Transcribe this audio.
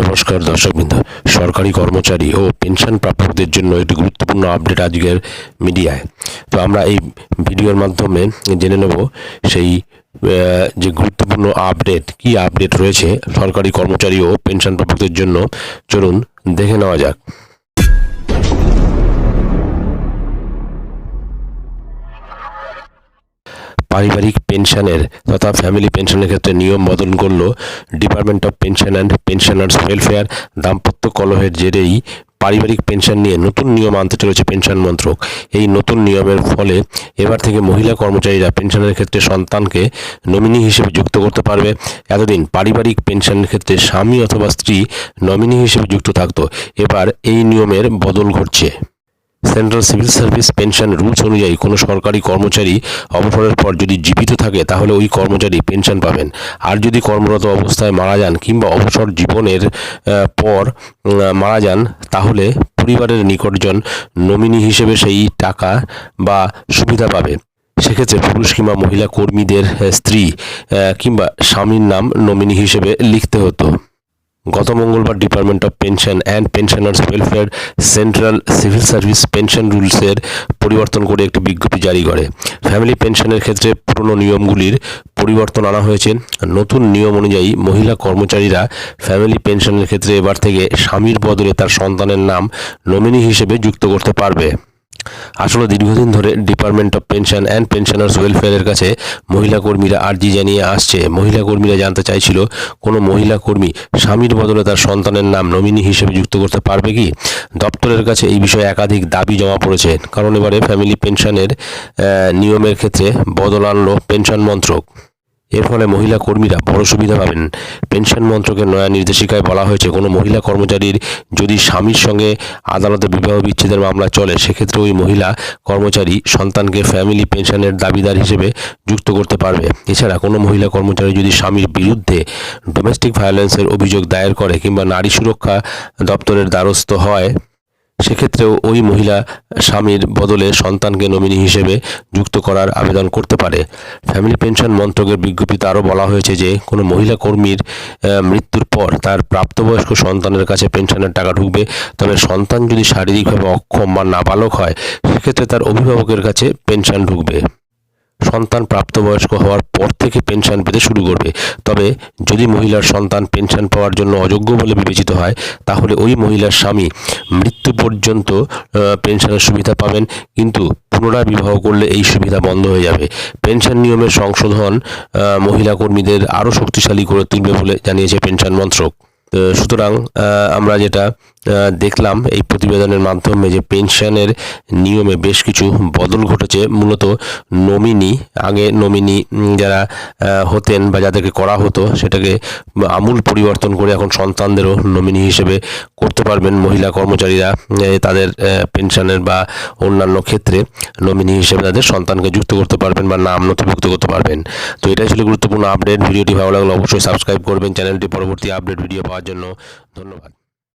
নমস্কার দর্শকবৃন্দ। সরকারি কর্মচারী ও পেনশন প্রাপকদের জন্য একটি গুরুত্বপূর্ণ আপডেট আজকের মিডিয়ায়। তো আমরা এই ভিডিওর মাধ্যমে জেনে নেব সেই যে গুরুত্বপূর্ণ আপডেট, কি আপডেট রয়েছে সরকারি কর্মচারী ও পেনশন প্রাপকদের জন্য। চলুন দেখে নেওয়া যাক। পারিবারিক পেনশনের তথা ফ্যামিলি পেনশনের ক্ষেত্রে নিয়ম বদল করল department of pension and pensioners welfare দাম্পত্য কলহের জেরেই পারিবারিক পেনশন নিয়ে নতুন নিয়ম আনতে চলেছে পেনশন মন্ত্রক। এই নতুন নিয়মের ফলে এবার থেকে মহিলা কর্মচারীরা পেনশনের ক্ষেত্রে সন্তানকে নমিনি হিসেবে যুক্ত করতে পারবে। এতদিন পারিবারিক পেনশনের ক্ষেত্রে স্বামী অথবা স্ত্রী নমিনি হিসেবে যুক্ত থাকতো। এবার এই নিয়মের বদল ঘটছে। Central civil service pension rules অনুযায়ী কোনো সরকারি কর্মচারী অবসরের পর যদি জীবিত থাকে, তাহলে ওই কর্মচারী পেনশন পাবেন। আর যদি কর্মরত অবস্থায় মারা যান কিংবা অবসর জীবনের পর মারা যান, তাহলে পরিবারের নিকটজন নমিনি হিসেবে সেই টাকা বা সুবিধা পাবে। সেক্ষেত্রে পুরুষ কিংবা মহিলা কর্মীদের স্ত্রী কিংবা স্বামীর নাম নমিনি হিসেবে লিখতে হতো। গত মঙ্গলবার department of pension and pensioners welfare central civil service pension রুলসের পরিবর্তন করে একটি বিজ্ঞপ্তি জারি করে। ফ্যামিলি পেনশনের ক্ষেত্রে পুরনো নিয়মগুলির পরিবর্তন আনা হয়েছে। নতুন নিয়ম অনুযায়ী মহিলা কর্মচারীরা ফ্যামিলি পেনশনের ক্ষেত্রে এবার থেকে স্বামীর বদলে তার সন্তানের নাম নমিনি হিসেবে যুক্ত করতে পারবে। আসলে দীর্ঘদিন ধরে department of pension and pensioners ওয়েলফেয়ারের কাছে মহিলা কর্মীরা আর্জি জানিয়ে আসছে। মহিলা কর্মীরা জানতে চাইছিল, কোনো মহিলা কর্মী স্বামীর বদলে তার সন্তানের নাম নমিনি হিসেবে যুক্ত করতে পারবে কি? দপ্তরের কাছে এই বিষয়ে একাধিক দাবি জমা পড়েছে। কারণ এবারে ফ্যামিলি পেনশনের নিয়মের ক্ষেত্রে বদল আনলো পেনশন মন্ত্রক। এর ফলে মহিলা কর্মীরা বড় সুবিধা পাবেন। পেনশন মন্ত্রকের নয়া নির্দেশিকায় বলা হয়েছে, কোনো মহিলা কর্মচারীর যদি স্বামীর সঙ্গে আদালতে বিবাহ বিচ্ছেদের মামলা চলে, সেক্ষেত্রে ওই মহিলা কর্মচারী সন্তানকে ফ্যামিলি পেনশনের দাবিদার হিসেবে যুক্ত করতে পারবে। এছাড়া কোনো মহিলা কর্মচারী যদি স্বামীর বিরুদ্ধে ডোমেস্টিক ভায়োলেন্সের অভিযোগ দায়ের করে কিংবা নারী সুরক্ষা দপ্তরের দ্বারস্থ হয় সেক্ষেত্রেও ওই মহিলা স্বামীর বদলে সন্তানকে নমিনি হিসেবে যুক্ত করার আবেদন করতে পারে। ফ্যামিলি পেনশন মন্ত্রকের বিজ্ঞপ্তিতে আরও বলা হয়েছে যে, কোনো মহিলা কর্মীর মৃত্যুর পর তার প্রাপ্তবয়স্ক সন্তানের কাছে পেনশনের টাকা ঢুকবে। তবে সন্তান যদি শারীরিকভাবে অক্ষম বা নাবালক হয়, সেক্ষেত্রে তার অভিভাবকের কাছে পেনশন ঢুকবে। সন্তান প্রাপ্তবয়স্ক হওয়ার পর থেকে পেনশন পেতে শুরু করবে। তবে যদি মহিলার সন্তান পেনশন পাওয়ার জন্য অযোগ্য বলে বিবেচিত হয়, তাহলে ওই মহিলার স্বামী মৃত্যু পর্যন্ত পেনশনের সুবিধা পাবেন, কিন্তু পুনরায় বিবাহ করলে এই সুবিধা বন্ধ হয়ে যাবে। পেনশন নিয়মের সংশোধন মহিলা কর্মীদের আরও শক্তিশালী করে তুলবে বলে জানিয়েছে পেনশন মন্ত্রক। সুতরাং আমরা যেটা দেখলাম এই প্রতিবেদনের মাধ্যমে যে পেনশনের নিয়মে বেশ কিছু বদল ঘটেছে, মূলত নমিনি, আগে নমিনি যারা হতেন বা যাদেরকে করা হতো, সেটাকে আমূল পরিবর্তন করে এখন সন্তানদেরও নমিনি হিসেবে করতে পারবেন। মহিলা কর্মচারীরা তাদের পেনশনের বা অন্যান্য ক্ষেত্রে নমিনি হিসেবে তাদের সন্তানকে যুক্ত করতে পারবেন বা নাম নথিভুক্ত করতে পারবেন। তো এটাই ছিল গুরুত্বপূর্ণ আপডেট। ভিডিওটি ভালো লাগলে অবশ্যই সাবস্ক্রাইব করবেন। চ্যানেলটি পরবর্তী আপডেট ভিডিও পাওয়ার জন্য ধন্যবাদ।